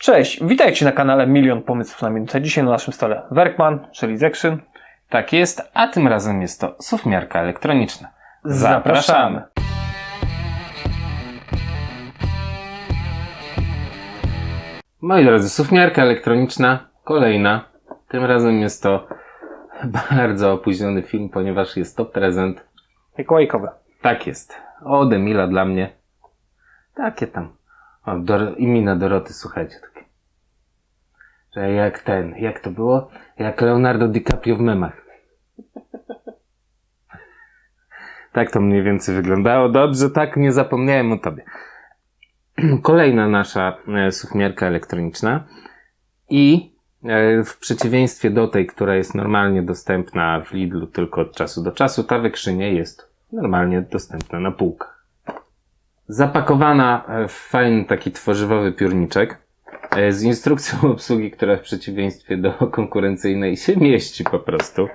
Cześć, witajcie na kanale Milion Pomysłów na Minutę. Dzisiaj na naszym stole Werkman, czyli Zekszyn. Tak jest, a tym razem jest to sufmiarka elektroniczna. Zapraszamy. Moi drodzy, sufmiarka elektroniczna, kolejna. Tym razem jest to bardzo opóźniony film, ponieważ jest to prezent. Mikołajkowe. Tak jest. Od Emila dla mnie. Takie tam. O, Dor- Doroty, słuchajcie. Że jak ten, jak to było? Jak Leonardo DiCaprio w memach. Tak to mniej więcej wyglądało. Dobrze, tak, nie zapomniałem o tobie. Kolejna nasza e, sufmiarka elektroniczna. I e, w przeciwieństwie do tej, która jest normalnie dostępna w Lidlu tylko od czasu do czasu, ta wykrzynie jest normalnie dostępna na półkach. Zapakowana w fajny taki tworzywowy piórniczek z instrukcją obsługi, która w przeciwieństwie do konkurencyjnej się mieści po prostu.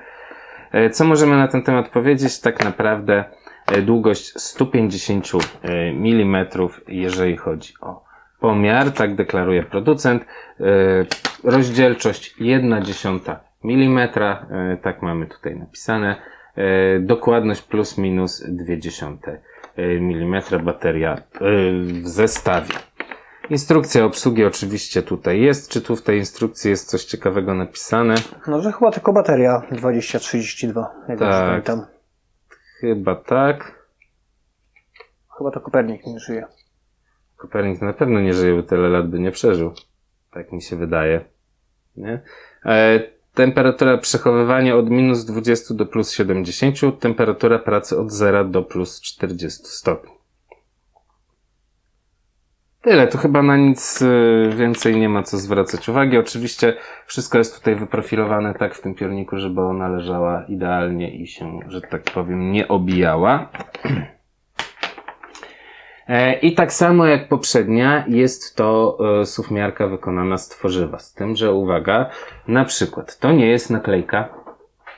E, Co możemy na ten temat powiedzieć? Tak naprawdę e, długość 150 mm, jeżeli chodzi o pomiar, tak deklaruje producent. E, Rozdzielczość 1,1 mm, e, tak mamy tutaj napisane. E, Dokładność plus minus 0,2 mm bateria e, w zestawie. Instrukcja obsługi oczywiście tutaj jest. Czy tu w tej instrukcji jest coś ciekawego napisane? No, że chyba tylko bateria 2032, jak Tak. pamiętam. Chyba tak. Chyba to Kopernik nie żyje. Kopernik na pewno nie żyje, bo tyle lat by nie przeżył. Tak mi się wydaje. Nie? E, temperatura przechowywania od minus 20 do plus 70, temperatura pracy od 0 do plus 40 stopni. Tyle, tu chyba na nic y, więcej nie ma co zwracać uwagi. Oczywiście wszystko jest tutaj wyprofilowane tak w tym piorniku, żeby ona leżała idealnie i się, że tak powiem, nie obijała. E, I tak samo jak poprzednia, jest to e, sufmiarka wykonana z tworzywa. Z tym, że uwaga, na przykład to nie jest naklejka,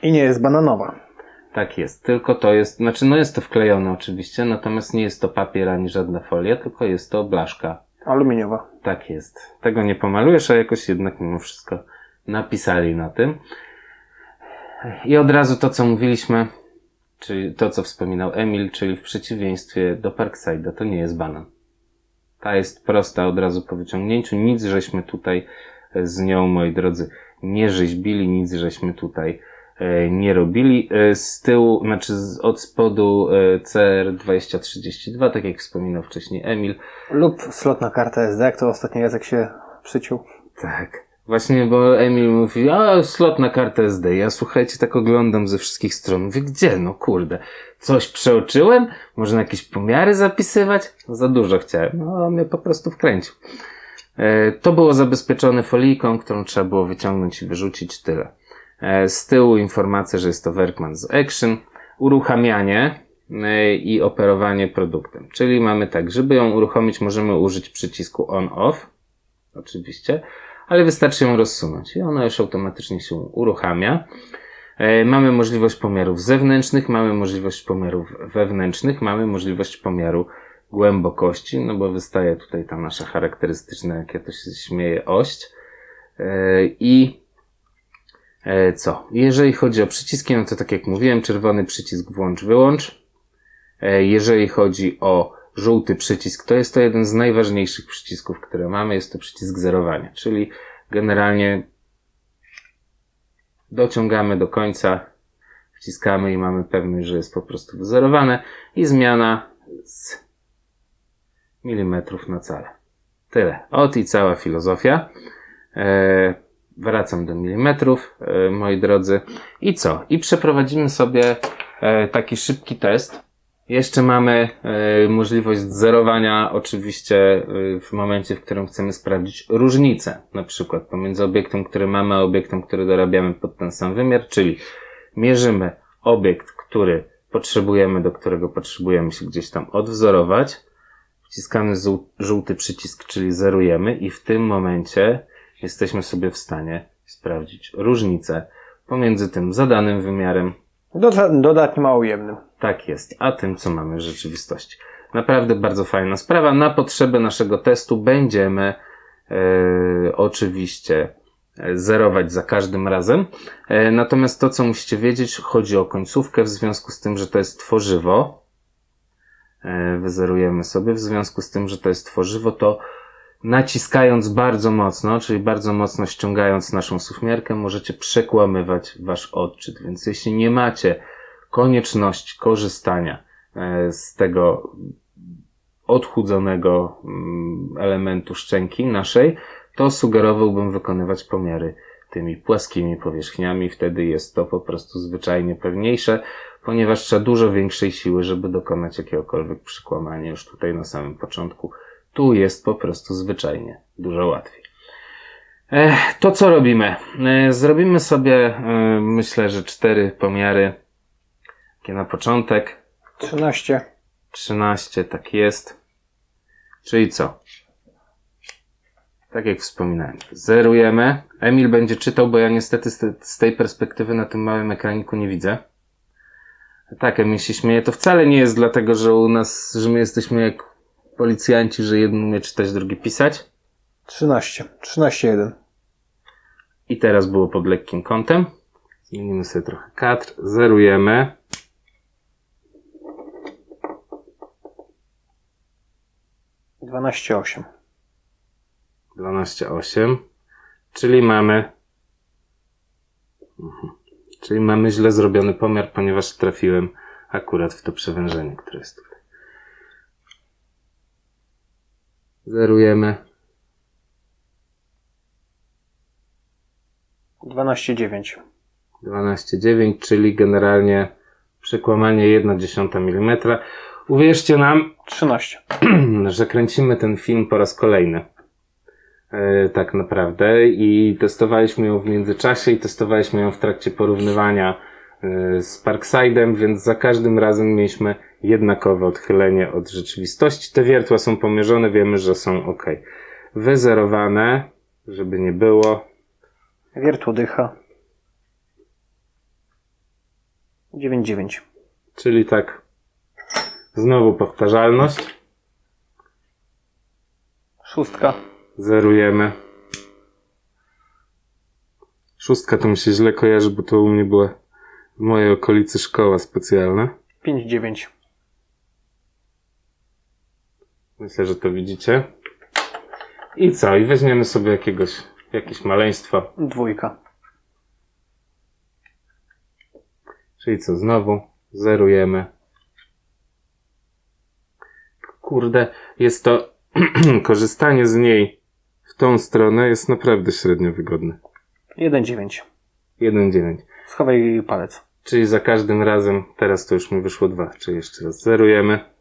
I nie jest bananowa. Tak jest, tylko to jest, znaczy no jest to wklejone oczywiście, natomiast nie jest to papier ani żadna folia, tylko jest to blaszka. Aluminiowa. Tak jest. Tego nie pomalujesz, a jakoś jednak mimo wszystko napisali na tym. I od razu to, co mówiliśmy, czyli to, co wspominał Emil, czyli w przeciwieństwie do Parkside'a, to nie jest banan. Ta jest prosta od razu po wyciągnięciu. Nic żeśmy tutaj z nią, moi drodzy, nie rzeźbili, nic żeśmy tutaj nie robili. E, Z tyłu, znaczy z, od spodu e, CR2032, tak jak wspominał wcześniej Emil, Lub slot na kartę SD, jak to ostatnio Jacek się przyciął. Tak. Właśnie, bo Emil mówi, a slot na kartę SD. Ja słuchajcie, tak oglądam ze wszystkich stron. Mówię, gdzie? No kurde. Coś przeoczyłem? Może na jakieś pomiary zapisywać? No, za dużo chciałem. No, on mnie po prostu wkręcił. E, to było zabezpieczone folijką, którą trzeba było wyciągnąć i wyrzucić. Tyle. E, z tyłu informacja, że jest to Werkman z Action. Uruchamianie e, i operowanie produktem. Czyli mamy tak, żeby ją uruchomić, możemy użyć przycisku on-off. Oczywiście ale wystarczy ją rozsunąć i ona już automatycznie się uruchamia. E, Mamy możliwość pomiarów zewnętrznych, mamy możliwość pomiarów wewnętrznych, mamy możliwość pomiaru głębokości, no bo wystaje tutaj ta nasza charakterystyczna, jak ja to się śmieję, ość. I co? Jeżeli chodzi o przyciski, no to tak jak mówiłem, czerwony przycisk włącz, wyłącz. E, Jeżeli chodzi o żółty przycisk, to jest to jeden z najważniejszych przycisków, które mamy. Jest to przycisk zerowania, czyli generalnie dociągamy do końca, wciskamy i mamy pewność, że jest po prostu wyzerowane i zmiana z milimetrów na cale. Tyle. Ot i cała filozofia. E, wracam do milimetrów, e, moi drodzy. I co? I przeprowadzimy sobie e, taki szybki test. Jeszcze mamy e, możliwość zerowania, oczywiście w momencie, w którym chcemy sprawdzić różnicę, na przykład pomiędzy obiektem, który mamy, a obiektem, który dorabiamy pod ten sam wymiar, czyli mierzymy obiekt, który potrzebujemy, do którego potrzebujemy się gdzieś tam odwzorować, wciskamy żół- żółty przycisk, czyli zerujemy i w tym momencie jesteśmy sobie w stanie sprawdzić różnicę pomiędzy tym zadanym wymiarem, Doda- dodatnie mało ujemnym. tak jest, a tym, co mamy w rzeczywistości. Naprawdę bardzo fajna sprawa. Na potrzeby naszego testu będziemy e, oczywiście e, zerować za każdym razem. E, natomiast to, co musicie wiedzieć, chodzi o końcówkę w związku z tym, że to jest tworzywo. Wyzerujemy sobie. W związku z tym, że to jest tworzywo, to naciskając bardzo mocno, czyli bardzo mocno ściągając naszą sufmiarkę, możecie przekłamywać wasz odczyt. Więc jeśli nie macie konieczności korzystania e, z tego odchudzonego mm, elementu szczęki naszej, to sugerowałbym wykonywać pomiary tymi płaskimi powierzchniami. Wtedy jest to po prostu zwyczajnie pewniejsze, ponieważ trzeba dużo większej siły, żeby dokonać jakiegokolwiek przykłamania już tutaj na samym początku. Tu jest po prostu zwyczajnie dużo łatwiej. To co robimy? Zrobimy sobie, myślę, że cztery pomiary. Takie na początek. 13. 13, tak jest. Czyli co? Tak jak wspominałem, zerujemy. Emil będzie czytał, bo ja niestety z, te, z tej perspektywy na tym małym ekraniku nie widzę. Tak, Emil się śmieje. To wcale nie jest dlatego, że u nas, że my jesteśmy jak policjanci, że jeden umie czytać, drugi pisać. 13. 13, 1. I teraz było pod lekkim kątem. Zmienimy sobie trochę kadr. Zerujemy. Dwanaście osiem. 12,8. Czyli mamy. Mhm. Czyli mamy źle zrobiony pomiar, ponieważ trafiłem akurat w to przewężenie, które jest tutaj. Zerujemy. Dwanaście dziewięć. 12,9, czyli generalnie przekłamanie 1,1 mm. Uwierzcie nam, 13. że kręcimy ten film po raz kolejny. E, tak naprawdę. I testowaliśmy ją w międzyczasie i testowaliśmy ją w trakcie porównywania e, z Parksidem, więc za każdym razem mieliśmy jednakowe odchylenie od rzeczywistości. Te wiertła są pomierzone, wiemy, że są ok. Wyzerowane, żeby nie było. Wiertło dycha. 9, 9. Czyli tak, znowu powtarzalność. Szóstka. Zerujemy. Szóstka to mi się źle kojarzy, bo to u mnie była w mojej okolicy szkoła specjalna. 5, Myślę, że to widzicie. I co? I weźmiemy sobie jakiegoś, jakieś maleństwo. Dwójka. Czyli co? Znowu zerujemy. Kurde, jest to korzystanie z niej w tą stronę jest naprawdę średnio wygodne. 1, 9. 1,9. Schowaj palec. Czyli za każdym razem, teraz to już mi wyszło dwa, czyli jeszcze raz zerujemy.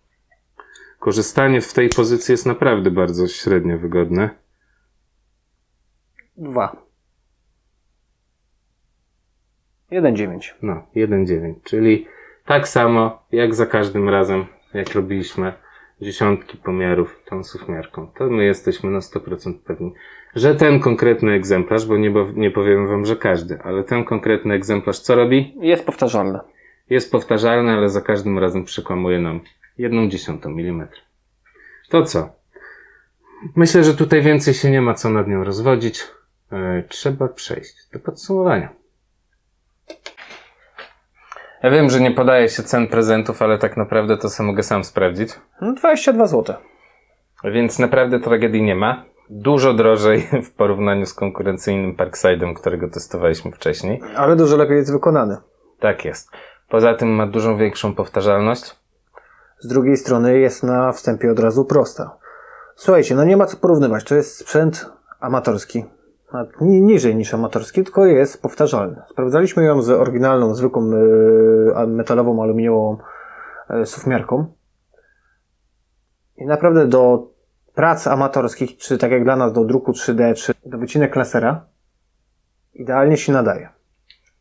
Korzystanie w tej pozycji jest naprawdę bardzo średnio wygodne. 2. 1, 9. No, 1,9, czyli tak samo jak za każdym razem, jak robiliśmy dziesiątki pomiarów tą sufmiarką. To my jesteśmy na 100% pewni, że ten konkretny egzemplarz, bo nie, nie powiem wam, że każdy, ale ten konkretny egzemplarz co robi? Jest powtarzalne. Jest powtarzalny, ale za każdym razem przekłamuje nam 1 dziesiątą milimetra. To co? Myślę, że tutaj więcej się nie ma co nad nią rozwodzić. E, trzeba przejść do podsumowania. Ja wiem, że nie podaje się cen prezentów, ale tak naprawdę to sobie mogę sam sprawdzić. No, 22 zł. Więc naprawdę tragedii nie ma. Dużo drożej w porównaniu z konkurencyjnym Parksidem, którego testowaliśmy wcześniej. Ale dużo lepiej jest wykonany. Tak jest. Poza tym ma dużo większą powtarzalność. Z drugiej strony jest na wstępie od razu prosta. Słuchajcie, no nie ma co porównywać. To jest sprzęt amatorski. Niżej niż amatorski, tylko jest powtarzalny. Sprawdzaliśmy ją z oryginalną, zwykłą a- metalową, aluminiową yy, sufmiarką. I naprawdę do prac amatorskich, czy tak jak dla nas do druku 3D, czy do wycinek lasera, idealnie się nadaje.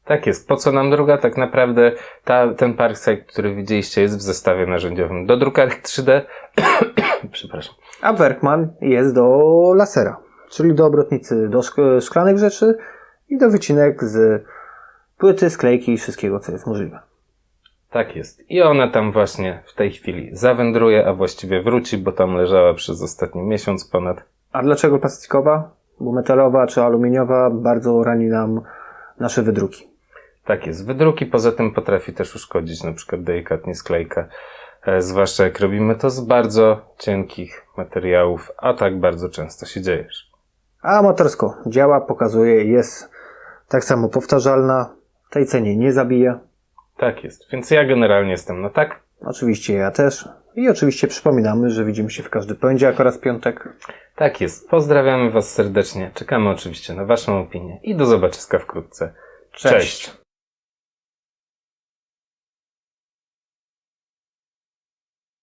Tak jest. Po co nam druga? Tak naprawdę ta, ten Parkside, który widzieliście, jest w zestawie narzędziowym do drukarek 3D. Przepraszam. A Werkman jest do lasera, czyli do obrotnicy, do szk- szklanych rzeczy i do wycinek z płyty, sklejki i wszystkiego, co jest możliwe. Tak jest. I ona tam właśnie w tej chwili zawędruje, a właściwie wróci, bo tam leżała przez ostatni miesiąc ponad. A dlaczego plastikowa? Bo metalowa czy aluminiowa bardzo rani nam nasze wydruki. Tak jest. Wydruki poza tym potrafi też uszkodzić na przykład delikatnie sklejkę. E, zwłaszcza jak robimy to z bardzo cienkich materiałów, a tak bardzo często się dzieje. A amatorsko działa, pokazuje, jest tak samo powtarzalna, tej cenie nie zabija. Tak jest. Więc ja generalnie jestem no tak. Oczywiście ja też. I oczywiście przypominamy, że widzimy się w każdy poniedziałek oraz piątek. Tak jest. Pozdrawiamy Was serdecznie. Czekamy oczywiście na Waszą opinię i do zobaczyska wkrótce. Cześć.